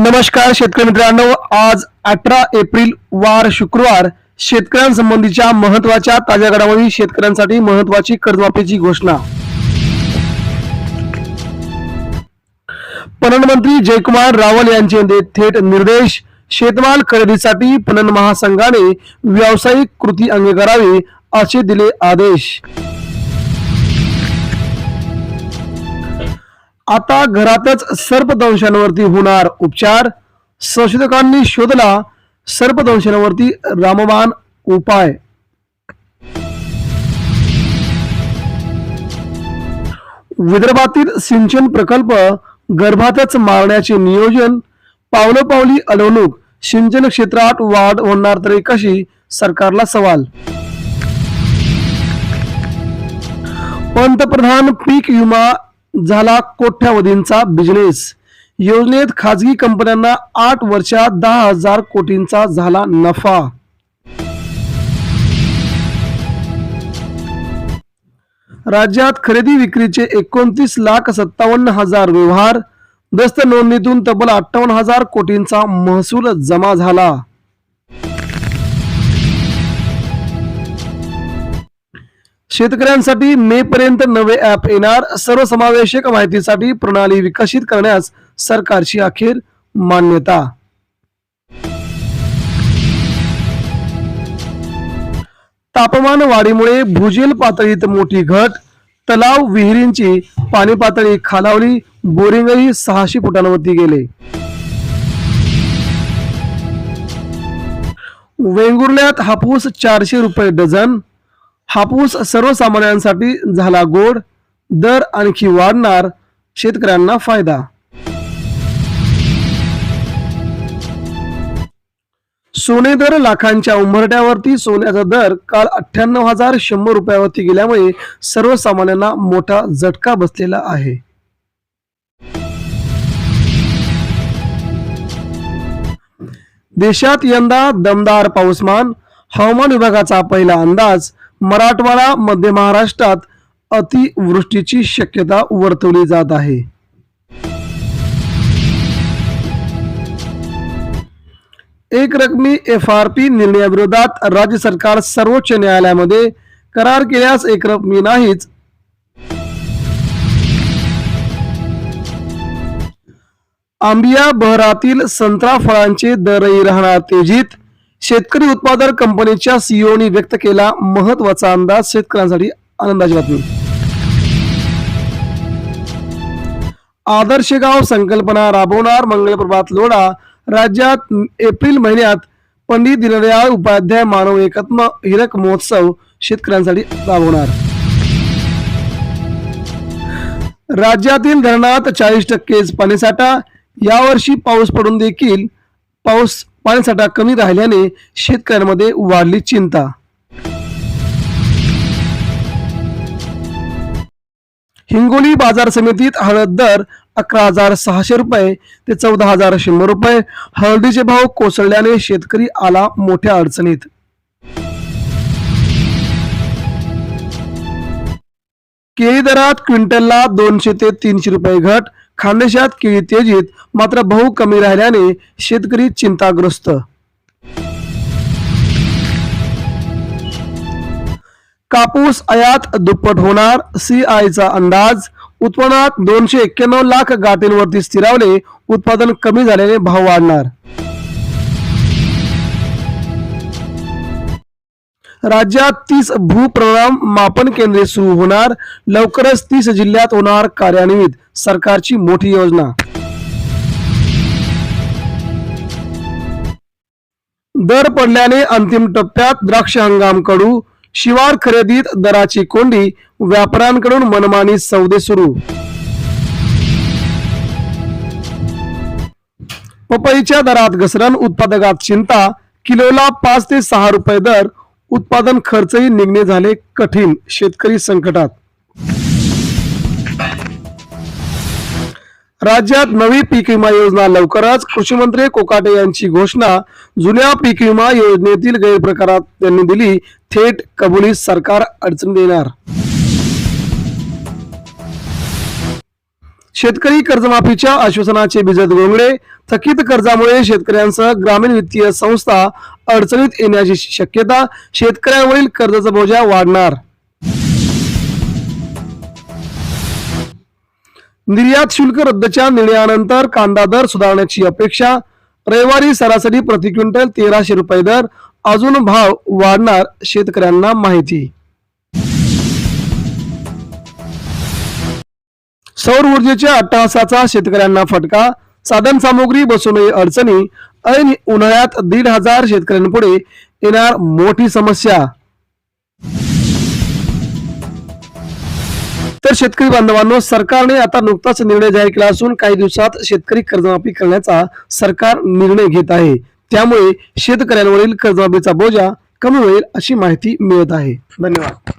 नमस्कार शेतकरी मित्रांनो. आज अठरा एप्रिल वार शुक्रवार. शेतकऱ्यांसंबंधीच्या महत्त्वाच्या ताज्या घडामोडी शेतकऱ्यांसाठी महत्वाची कर्जमाफीची घोषणा. पणन मंत्री जयकुमार रावल यांचे थेट निर्देश शेतमाल खरेदीसाठी पणन महासंघाने व्यावसायिक कृती अंगीकारावी असे दिले आदेश. आता घरातच सर्पदंशांवरती होणार उपचार. संशोधकांनी शोधला सर्पदंशांवरती रामबाण उपाय. विदर्भातील सिंचन प्रकल्प गर्भातच मारण्याचे नियोजन. पावलोपावली अडवणूक सिंचन क्षेत्रात वाढ होणार तरी कशी? सरकारला सवाल. पंतप्रधान पीक विमा झाला कोट्यावधींचा बिझनेस योजनेत खाजगी कंपन्यांना आठ वर्षात दहा हजार कोटींचा झाला नफा. राज्यात खरेदी विक्रीचे एकोणतीस लाख सत्तावन्न हजार व्यवहार दस्त नोंदणीतून तब्बल अठ्ठावन्न हजार कोटींचा महसूल जमा झाला. शेतकऱ्यांसाठी मे पर्यंत नवे ॲप येणार. सर्वसमावेशक माहितीसाठी प्रणाली विकसित करण्यास सरकारची अखेर मान्यता. तापमान वाढीमुळे भूजल पातळीत मोठी घट. तलाव विहिरींची पाणी पातळी खालावली. बोरिंगही सहाशे फुटांवरती गेले. वेंगुर्ल्यात हापूस चारशे रुपये डझन. हापूस सर्वसामान्यांसाठी झाला गोड दर आणखी वाढणार शेतकऱ्यांना फायदा. सोने दर लाखांच्या उंबरट्यावरती सोन्याचा दर काल अठ्ठ्याण्णव हजार शंभर रुपयावरती गेल्यामुळे सर्वसामान्यांना मोठा झटका बसलेला आहे. देशात यंदा दमदार पाऊसमान हवामान विभागाचा पहिला अंदाज मराठवाडा मध्य महाराष्ट्रात अतिवृष्टीची शक्यता वर्तवली जात आहे. एक रकमी एफ आर पी निर्णयाविरोधात राज्य सरकार सर्वोच्च न्यायालयामध्ये करार केल्यास एक रकमी नाहीच. आंबिया बहरातील संत्रा फळांचे दरही राहणार तेजीत. शेतकरी उत्पादक कंपनीच्या सीईओनी व्यक्त केला महत्त्वाचा अंदाज शेतकऱ्यांसाठी आनंदाची बातमी. आदर्श गाव संकल्पना राबवणार मंगळप्रभात लोढा राज्यात एप्रिल महिन्यात पंडित दीनदयाळ उपाध्याय मानव एकत्म हिरक महोत्सव शेतकऱ्यांसाठी राबवणार. राज्यातील धरणात चाळीस टक्के पाणीसाठा यावर्षी पाऊस पडून देखील पाऊस पाणीसाठा कमी राहिल्याने शेतकऱ्यांमध्ये वाढली चिंता. हिंगोली बाजार समितीत हळद दर अकरा हजार सहाशे रुपये ते चौदा हजार शंभर रुपये. हळदीचे भाव कोसळल्याने शेतकरी आला मोठ्या अडचणीत. केळी दरात क्विंटलला दोनशे ते तीनशे रुपये घट खानदेशात केळी तेजीत मात्र भाव कमी राहिल्याने शेतकरी चिंताग्रस्त. कापूस आयात दुप्पट होणार सीआयचा अंदाज उत्पन्नात दोनशे एक्क्याण्णव लाख गाठींवरती स्थिरावले उत्पादन कमी झाल्याने भाव वाढणार. राज्यात तीस भूप्रणाम मापन केंद्रे सुरू होणार. लवकरच तीस जिल्ह्यात होणार कार्यान्वित. सरकारची मोठी योजना. दर पडल्याने अंतिम टप्प्यात द्राक्ष हंगाम कडू शिवार खरेदीत दराची कोंडी. व्यापाऱ्यांकडून मनमानी सौदे सुरू. पपईच्या दरात घसरण उत्पादकात चिंता. किलोला पाच ते सहा रुपये दर. उत्पादन खर्चही निघणे झाले कठीण शेतकरी संकटात. राज्यात नवी पीक विमा योजना लवकरच कृषी मंत्री कोकाटे यांची घोषणा. जुन्या पीक विमा योजनेतील गैरप्रकारात त्यांनी दिली थेट कबुली सरकार अडचण देणार. शेतकरी कर्जमाफीच्या आश्वासनाचे बिजत गोंगडे थकीत कर्जामुळे शेतकऱ्यांसह ग्रामीण वित्तीय संस्था अडचणीत येण्याची शक्यता शेतकऱ्यांवरील कर्जाचा बोजा वाढणार. निर्यात शुल्क रद्दच्या निर्णयानंतर कांदा दर सुधारण्याची अपेक्षा रविवारी सरासरी प्रति क्विंटल तेराशे रुपये दर अजून भाव वाढणार शेतकऱ्यांना माहिती. सौर ऊर्जेच्या अट्टहासाचा शेतकऱ्यांना फटका साधन सामुग्री बसवणे अडचणी ऐन उन्हाळ्यात दीड हजार शेतकऱ्यांपुढे येणार मोठी समस्या. तर शेतकरी बांधवांनो सरकारने आता नुकताच निर्णय जाहीर केला असून काही दिवसात शेतकरी कर्जमाफी करण्याचा सरकार निर्णय घेत आहे. त्यामुळे शेतकऱ्यांवरील कर्जमाफीचा बोजा कमी होईल अशी माहिती मिळत आहे. धन्यवाद.